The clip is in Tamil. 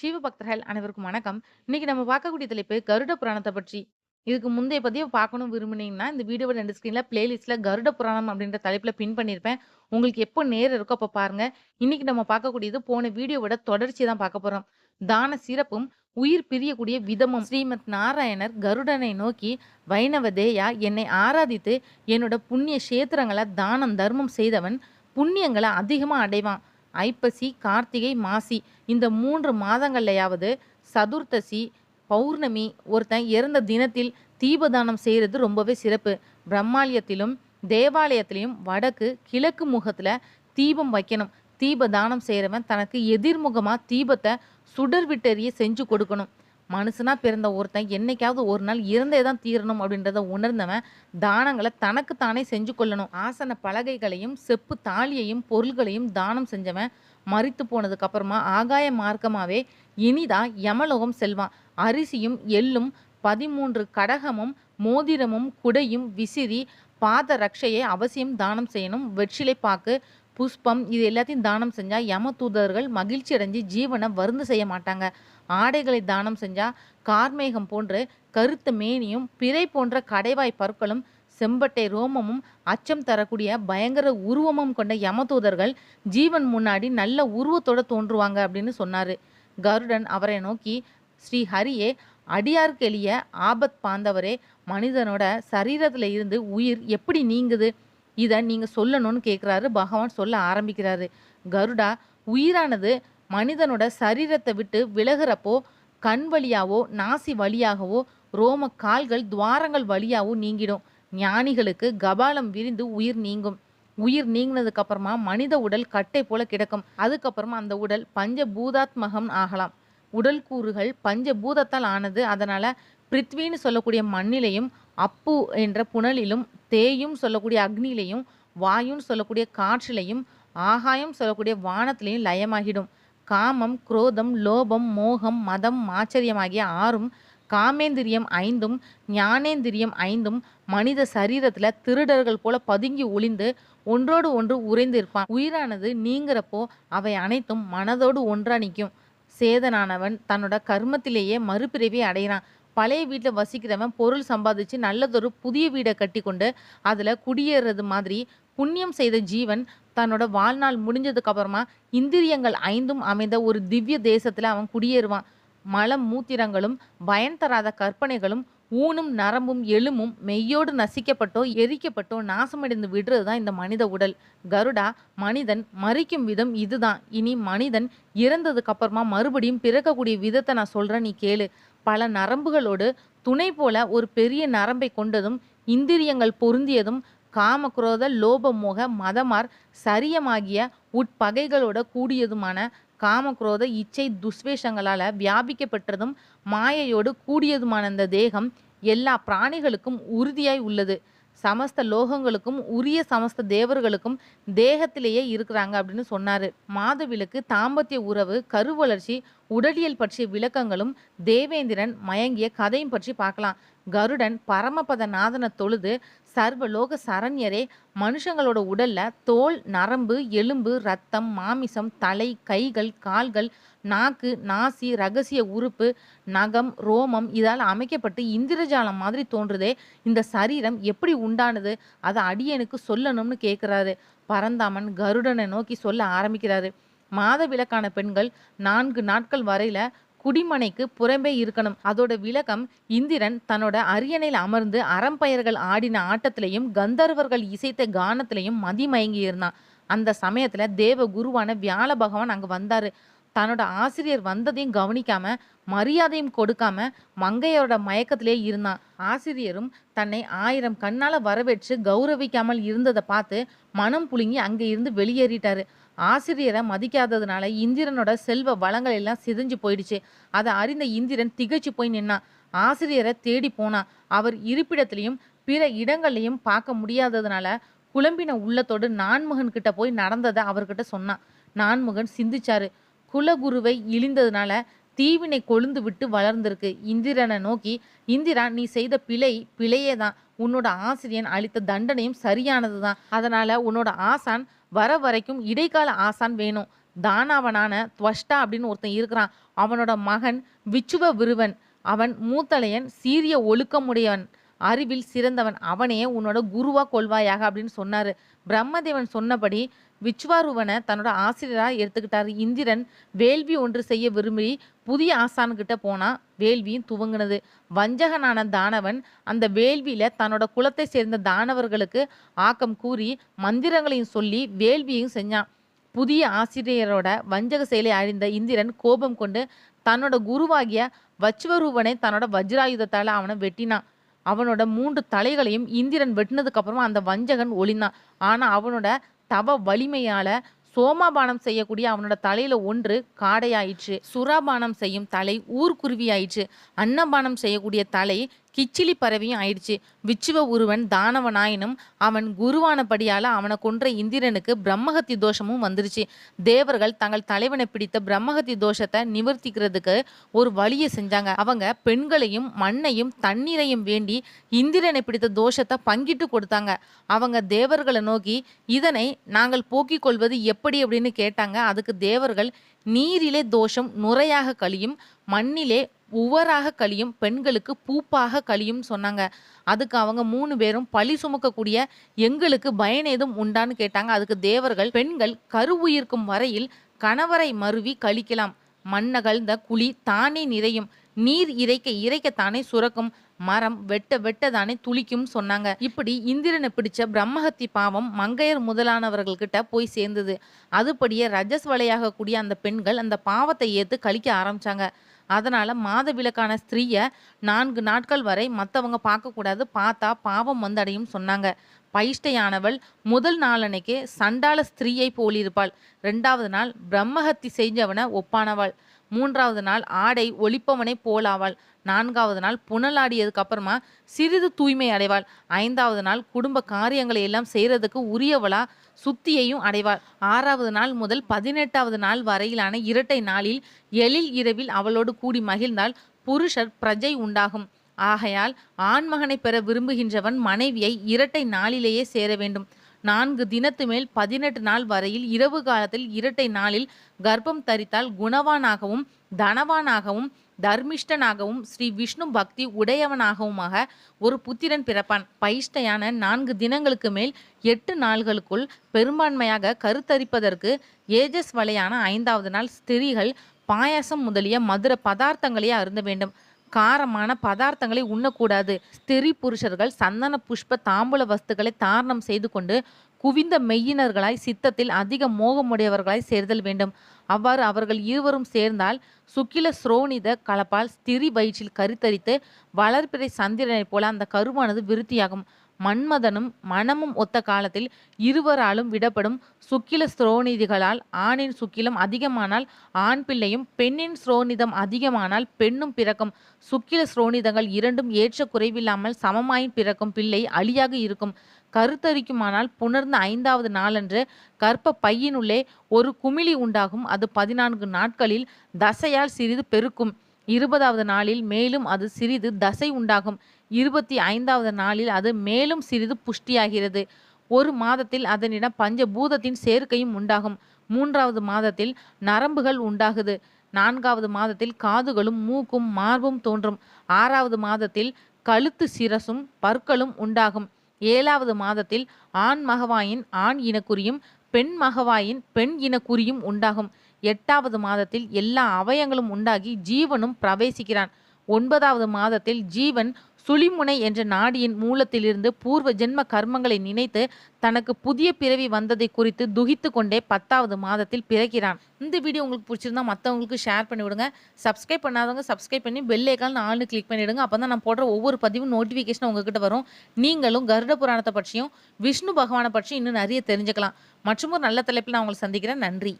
சிவபக்தர்கள் அனைவருக்கும் வணக்கம். இன்னைக்கு நம்ம பார்க்கக்கூடிய தலைப்பு கருட புராணத்தை பற்றி. இதுக்கு முந்தைய பதிவை பார்க்கணும் விரும்புனீங்கன்னா, இந்த வீடியோவோட 2 ஸ்க்ரீன்ல பிளேலிஸ்ட்ல கருட புராணம் அப்படின்ற தலைப்புல பின் பண்ணியிருப்பேன். உங்களுக்கு எப்போ நேரம் இருக்கோ அப்ப பாருங்க. இன்னைக்கு நம்ம பார்க்கக்கூடியது போன வீடியோவோட தொடர்ச்சி தான் பார்க்க போறோம். தான சிறப்பும், உயிர் பிரியக்கூடிய விதமும் ஸ்ரீமத் நாராயணர் கருடனை நோக்கி, "வைணவ தேயா என்னை ஆராதித்து என்னோட புண்ணிய க்ஷேத்திரங்கள தானம், தர்மம் செய்தவன் புண்ணியங்களை அதிகமாக அடைவான். ஐப்பசி, கார்த்திகை, மாசி இந்த மூன்று மாதங்கள்லையாவது சதுர்த்தசி, பௌர்ணமி ஒருத்தன் இறந்த தினத்தில் தீபதானம் செய்கிறது ரொம்பவே சிறப்பு. பிரம்மாலயத்திலும், தேவாலயத்திலையும் வடக்கு, கிழக்கு முகத்தில் தீபம் வைக்கணும். தீபதானம் செய்கிறவன் தனக்கு எதிர்முகமாக தீபத்தை சுடர் விட்டறிய செஞ்சு கொடுக்கணும். மனுஷனா பிறந்த ஒருத்தன் என்னைக்காவது ஒரு நாள் இருந்தே தான் தீரணும் அப்படின்றத உணர்ந்தவன் தானங்களை தனக்கு தானே செஞ்சு கொள்ளணும். ஆசன பலகைகளையும், செப்பு தாலியையும், பொருள்களையும் தானம் செஞ்சவன் மறித்து போனதுக்கு அப்புறமா ஆகாய மார்க்கமாகவே இனிதா யமலோகம் செல்வான். அரிசியும், எள்ளும், 13 கடகமும், மோதிரமும், குடையும், விசிறி, பாத ரக்ஷையை அவசியம் தானம் செய்யணும். வெற்றிலை பாக்கு, புஷ்பம் இது எல்லாத்தையும் தானம் செஞ்சா யமதூதர்கள் மகிழ்ச்சி அடைஞ்சு ஜீவனை வருந்து செய்ய மாட்டாங்க. ஆடைகளை தானம் செஞ்சால் கார்மேகம் போன்று கருத்த மேனியும், பிறை போன்ற கடைவாய் பற்களும், செம்பட்டை ரோமமும், அச்சம் தரக்கூடிய பயங்கர உருவமும் கொண்ட யமதூதர்கள் ஜீவன் முன்னாடி நல்ல உருவத்தோட தோன்றுவாங்க அப்படின்னு சொன்னாரு. கருடன் அவரை நோக்கி, "ஸ்ரீ ஹரியே, அடியார்க்கெளிய ஆபத் பாந்தவரே, மனிதனோட சரீரத்தில் இருந்து உயிர் எப்படி நீங்குது? இதை நீங்கள் சொல்லணும்னு கேட்குறாரு பகவான் சொல்ல ஆரம்பிக்கிறாரு. கருடா, உயிரானது மனிதனோட சரீரத்தை விட்டு விலகிறப்போ கண் வழியாவோ, நாசி வழியாகவோ, ரோம கால்கள் துவாரங்கள் வழியாவோ நீங்கிடும். ஞானிகளுக்கு கபாலம் விரிந்து உயிர் நீங்கும். உயிர் நீங்கினதுக்கப்புறமா மனித உடல் கட்டை போல கிடக்கும். அதுக்கப்புறமா அந்த உடல் பஞ்ச பூதாத்மகம் ஆகலாம். உடல் கூறுகள் பஞ்ச பூதத்தால் ஆனது. அதனால பிருத்வின்னு சொல்லக்கூடிய மண்ணிலையும், அப்பு என்ற புனலிலும், தேயும் சொல்லக்கூடிய அக்னியிலையும், வாயுன்னு சொல்லக்கூடிய காற்றிலையும், ஆகாயம் சொல்லக்கூடிய வானத்திலையும் லயமாகிடும். காமம், குரோதம், லோபம், மோகம், மதம், ஆச்சரியம் ஆகிய ஆறும் காமேந்திரியம் ஐந்தும் ஞானேந்திரியம் ஐந்தும் மனித சரீரத்தில் திருடர்கள் போல பதுங்கி ஒளிந்து ஒன்றோடு ஒன்று உறைந்து இருப்பான். உயிரானது நீங்கிறப்போ அவை அனைத்தும் மனதோடு ஒன்றா நிற்கும் சேதனானவன் தன்னோட கர்மத்திலேயே மறுபிறவி அடைகிறான் பழைய வீட்டில் வசிக்கிறவன் பொருள் சம்பாதிச்சு நல்லதொரு புதிய வீட கட்டிக்கொண்டு அதில் குடியேறது மாதிரி புண்ணியம் செய்த ஜீவன் தன்னோட வாழ்நாள் முடிஞ்சதுக்கு அப்புறமா இந்திரியங்கள் ஐந்தும் அமைந்த ஒரு திவ்ய தேசத்தில் அவன் குடியேறுவான். மலம், மூத்திரங்களும், பயன் தராத கற்பனைகளும், ஊனும், நரம்பும், எலும்பும் மெய்யோடு நசிக்கப்பட்டோ, எரிக்கப்பட்டோ நாசமடைந்து விடுறது தான் இந்த மனித உடல். கருடா, மனிதன் மறிக்கும் விதம் இதுதான். இனி மனிதன் இறந்ததுக்கு அப்புறமா மறுபடியும் பிறக்கக்கூடிய விதத்தை நான் சொல்றேன் நீ கேளு. பல நரம்புகளோடு துணை போல ஒரு பெரிய நரம்பை கொண்டதும், இந்திரியங்கள் பொருந்தியதும், காம, குரோத, மதமார் சரியமாகிய உட்பகைகளோட கூடியதுமான காம, குரோத, இச்சை, துஷ்வேஷங்களால் வியாபிக்கப்பெற்றதும், மாயையோடு கூடியதுமான அந்த தேகம் எல்லா பிராணிகளுக்கும் உறுதியாய் உள்ளது. சமஸ்த லோகங்களுக்கும் உரிய சமஸ்த தேவர்களுக்கும் தேகத்திலேயே இருக்கிறாங்க அப்படின்னு சொன்னாரு. மாதவிலுக்கு தாம்பத்திய உறவு, கருவளர்ச்சி, உடலியல் பற்றிய விளக்கங்களும், தேவேந்திரன் மயங்கிய கதையும் பற்றி பார்க்கலாம். கருடன் பரமபத நாதன தொழுது, "சர்வலோக சரண்யரே, மனுஷங்களோட உடல்ல தோல், நரம்பு, எலும்பு, ரத்தம், மாமிசம், தலை, கைகள், கால்கள், நாக்கு, நாசி, ரகசிய உறுப்பு, நகம், ரோமம் இதால் அமைக்கப்பட்டு இந்திரஜாலம் மாதிரி தோன்றுதே, இந்த சரீரம் எப்படி உண்டானது? அதை அடியனுக்கு சொல்லணும்னு கேட்கிறாரு. பரந்தாமன் கருடனை நோக்கி சொல்ல ஆரம்பிக்கிறாரு. மாதவிலக்கான பெண்கள் நான்கு நாட்கள் வரையில குடிமனைக்கு புறம்பே இருக்கணும். அதோட விளக்கம் இந்திரன் தன்னோட அரியணையில் அமர்ந்து அறம்பயர்கள் ஆடின ஆட்டத்திலையும், கந்தர்வர்கள் இசைத்த கானத்திலையும் மதிமயங்கி இருந்தான். அந்த சமயத்துல தேவ குருவான வியாழ பகவான் அங்க வந்தாரு. தன்னோட ஆசிரியர் வந்ததையும் கவனிக்காம, மரியாதையும் கொடுக்காம மங்கையரோட மயக்கத்திலே இருந்தான். ஆசிரியரும் தன்னை ஆயிரம் கண்ணால வரவேற்று கௌரவிக்காமல் இருந்ததை பார்த்து மனம் புழுங்கி அங்கே இருந்து வெளியேறிட்டாரு. ஆசிரியரை மதிக்காததுனால இந்திரனோட செல்வ வளங்கள் எல்லாம் சிதைஞ்சு போயிடுச்சு. அதை அறிந்த இந்திரன் திகைச்சு போய் நின்னான். ஆசிரியரை தேடி போனான். அவர் இருப்பிடத்திலையும் பிற இடங்களையும் பார்க்க முடியாததுனால குழம்பின உள்ளத்தோடு நான்முகன் கிட்ட போய் நடந்ததை அவர்கிட்ட சொன்னான். நான்முகன் சிந்திச்சாரு. குலகுருவை இழிந்ததுனால தீவினை கொழுந்து விட்டு வளர்ந்திருக்கு. இந்திரனை நோக்கி, "இந்திரா, நீ செய்த பிழை பிழையே தான். உன்னோட ஆசிரியன் அளித்த தண்டனையும் சரியானது தான். அதனால உன்னோட ஆசான் வர வரைக்கும் இடைக்கால ஆசான் வேணும். தானாவனான துவஷ்டா அப்படின்னு ஒருத்தன் இருக்கிறான் அவனோட மகன் விச்சுவ விருவன் அவன் மூத்தலையன் சீரிய ஒழுக்கமுடையவன் அறிவில் சிறந்தவன் அவனே உன்னோட குருவா கொள்வாயாக அப்படின்னு சொன்னாரு பிரம்மதேவன் சொன்னபடி விச்வாருவனை தன்னோட ஆசிரியராக எடுத்துக்கிட்டார். இந்திரன் வேள்வி ஒன்று செய்ய விரும்பி புதிய ஆசான்கிட்ட போனா வேள்வியும் துவங்கினது. வஞ்சகனான தானவன் அந்த வேள்வியில தன்னோட குலத்தை சேர்ந்த தானவர்களுக்கு ஆக்கம் கூறி மந்திரங்களையும் சொல்லி வேள்வியும் செஞ்சான். புதிய ஆசிரியரோட வஞ்சக செயலை அறிந்த இந்திரன் கோபம் கொண்டு தன்னோட குருவாகிய வச்சுவரூபனை தன்னோட வஜ்ராயுதத்தால் அவனை வெட்டினான். அவனோட மூன்று தலைகளையும் இந்திரன் வெட்டினதுக்கு அப்புறமா அந்த வஞ்சகன் ஒளிந்தான். ஆனா அவனோட தவ வலிமையால சோமாபானம் செய்யக்கூடிய அவனோட தலையில ஒன்று காடையாயிற்று. சுறாபானம் செய்யும் தலை ஊர்க்குருவி ஆயிற்று அன்னபானம் செய்யக்கூடிய தலை கிச்சிலி பறவையும் ஆயிடுச்சு. விச்சுவ உருவன் தானவனாயினும் அவன் குருவானபடியால் அவனை கொன்ற இந்திரனுக்கு பிரம்மஹத்தி தோஷமும் வந்துருச்சு. தேவர்கள் தங்கள் தலைவனை பிடித்த பிரம்மஹத்தி தோஷத்தை நிவர்த்திக்கிறதுக்கு ஒரு வழியை செஞ்சாங்க. அவங்க பெண்களையும் மண்ணையும் தண்ணீரையும் வேண்டி இந்திரனை பிடித்த தோஷத்தை பங்கிட்டு கொடுத்தாங்க. அவங்க தேவர்களை நோக்கி இதனை நாங்கள் போக்கிக் கொள்வது எப்படி? அப்படின்னு கேட்டாங்க. அதுக்கு தேவர்கள் நீரிலே தோஷம் நுரையாக கழியும் மண்ணிலே உவராக கழியும் பெண்களுக்கு பூப்பாக கழியும் சொன்னாங்க. அதுக்கு அவங்க மூணு பேரும் பழி சுமக்கக்கூடிய எங்களுக்கு பயன் ஏதும் உண்டான்னு கேட்டாங்க. அதுக்கு தேவர்கள் பெண்கள் கருவுயிர்க்கும் வரையில் கணவரை மருவி கழிக்கலாம். மண்ணகழ்ந்த குழி தானே நிறையும். நீர் இறைக்க இறைக்கத்தானே சுரக்கும். மரம் வெட்ட வெட்டதானே துளிக்கும் சொன்னாங்க. இப்படி இந்திரனை பிடிச்ச பிரம்மஹத்தி பாவம் மங்கையர் முதலானவர்கள்கிட்ட போய் சேர்ந்தது. அதுபடியே ரஜஸ் வலையாக கூடிய அந்த பெண்கள் அந்த பாவத்தை ஏத்து கழிக்க ஆரம்பிச்சாங்க. அதனால மாதவிலக்கான ஸ்திரீயை நான்கு நாட்கள் வரை மற்றவங்க பார்க்கக்கூடாது. பார்த்தா பாவம் வந்தடையும் சொன்னாங்க. பைஷ்டையானவள் முதல் நாளன்னைக்கு சண்டாள ஸ்திரீயை போலிருப்பாள். ரெண்டாவது நாள் பிரம்மஹத்தி செஞ்சவனை ஒப்பானவள். மூன்றாவது நாள் ஆடை ஒழிப்பவனை போலாவாள். நான்காவது நாள் புனலாடியதுக்கு அப்புறமா சிறிது தூய்மை அடைவாள். ஐந்தாவது நாள் குடும்ப காரியங்களை எல்லாம் செய்யறதுக்கு உரியவளா சுத்தியையும் அடைவாள். ஆறாவது நாள் முதல் பதினெட்டாவது நாள் வரையிலான இரட்டை நாளில் எழில் இரவில் அவளோடு கூடி மகிழ்ந்தால் புருஷர் பிரஜை உண்டாகும். ஆகையால் ஆண்மகனை பெற விரும்புகின்றவன் மனைவியை இரட்டை நாளிலேயே சேர வேண்டும். நான்கு தினத்து மேல் பதினெட்டு நாள் வரையில் இரவு காலத்தில் இரட்டை நாளில் கர்ப்பம் தரித்தால் குணவானாகவும் தனவானாகவும் தர்மிஷ்டனாகவும் ஸ்ரீ விஷ்ணு பக்தி உடையவனாகவுமாக ஒரு புத்திரன் பிறப்பான். பைஷ்டையான நான்கு தினங்களுக்கு மேல் எட்டு நாள்களுக்குள் பெரும்பான்மையாக கருத்தரிப்பதற்கு ஏஜஸ் வலையான ஐந்தாவது நாள் ஸ்திரீகள் பாயாசம் முதலிய மதுர பதார்த்தங்களே அருந்த வேண்டும். காரமான பதார்த்தங்களை உண்ணக்கூடாது. ஸ்திரீ புருஷர்கள் சந்தன புஷ்ப தாம்பூல வஸ்துக்களை தாரணம் செய்து கொண்டு குவிந்த மெய்யினர்களாய் சித்தத்தில் அதிக மோகமுடையவர்களாய் சேர்தல் வேண்டும். அவ்வாறு அவர்கள் இருவரும் சேர்ந்தால் சுக்கில ஸ்ரோனித கலப்பால் ஸ்திரி வயிற்றில் கருத்தரித்து வளர்பிறை சந்திரனைப் போல அந்த கருவானது விருத்தியாகும். மன்மதனும் மனமும் ஒத்த காலத்தில் இருவராலும் விடப்படும் சுக்கில ஸ்ரோனிதிகளால் ஆணின் சுக்கிலம் அதிகமானால் ஆண் பிள்ளையும் பெண்ணின் ஸ்ரோனிதம் அதிகமானால் பெண்ணும் பிறக்கும். சுக்கில ஸ்ரோனிதங்கள் இரண்டும் ஏற்ற குறைவில்லாமல் சமமாயின் பிறக்கும் பிள்ளை அழியாக இருக்கும். கருத்தரிக்குமானால் புணர்ந்த ஐந்தாவது நாளன்று கற்ப பையினுள்ளே ஒரு குமிழி உண்டாகும். அது பதினான்கு நாட்களில் தசையால் சிறிது பெருக்கும். இருபதாவது நாளில் மேலும் அது சிறிது தசை உண்டாகும். இருபத்தி ஐந்தாவது நாளில் அது மேலும் சிறிது புஷ்டியாகிறது. ஒரு மாதத்தில் அதனிடம் பஞ்சபூதத்தின் சேர்க்கையும் உண்டாகும். மூன்றாவது மாதத்தில் நரம்புகள் உண்டாகுது. நான்காவது மாதத்தில் காதுகளும் மூக்கும் மார்பும் தோன்றும். ஆறாவது மாதத்தில் கழுத்து சிரசும் பற்களும் உண்டாகும். ஏழாவது மாதத்தில் ஆண் மகவாயின் ஆண் இனக்குறியும் பெண் மகவாயின் பெண் இனக்குறியும் உண்டாகும். எட்டாவது மாதத்தில் எல்லா அவயங்களும் உண்டாகி ஜீவனும் பிரவேசிக்கிறான். ஒன்பதாவது மாதத்தில் ஜீவன் சுழிமுனை என்ற நாடியின் மூலத்திலிருந்து பூர்வ ஜென்ம கர்மங்களை நினைத்து தனக்கு புதிய பிறவி வந்ததை குறித்து துகித்து கொண்டே பத்தாவது மாதத்தில் பிறக்கிறான். இந்த வீடியோ உங்களுக்கு பிடிச்சிருந்தா மற்றவங்களுக்கு ஷேர் பண்ணி விடுங்க. சப்ஸ்கிரைப் பண்ணாதவங்க சப்ஸ்கிரைப் பண்ணி பெல் ஐக்கான் ஆள்னு கிளிக் பண்ணிவிடுங்க அப்போ தான் நான் போடுற ஒவ்வொரு பதிவும் நோட்டிஃபிகேஷன் உங்ககிட்ட வரும். நீங்களும் கருட புராணத்தை பற்றியும் விஷ்ணு பகவானை பற்றியும் இன்னும் நிறைய தெரிஞ்சுக்கலாம். மற்றும் ஒரு நல்ல தலைப்பில் நான் உங்களை சந்திக்கிறேன். நன்றி.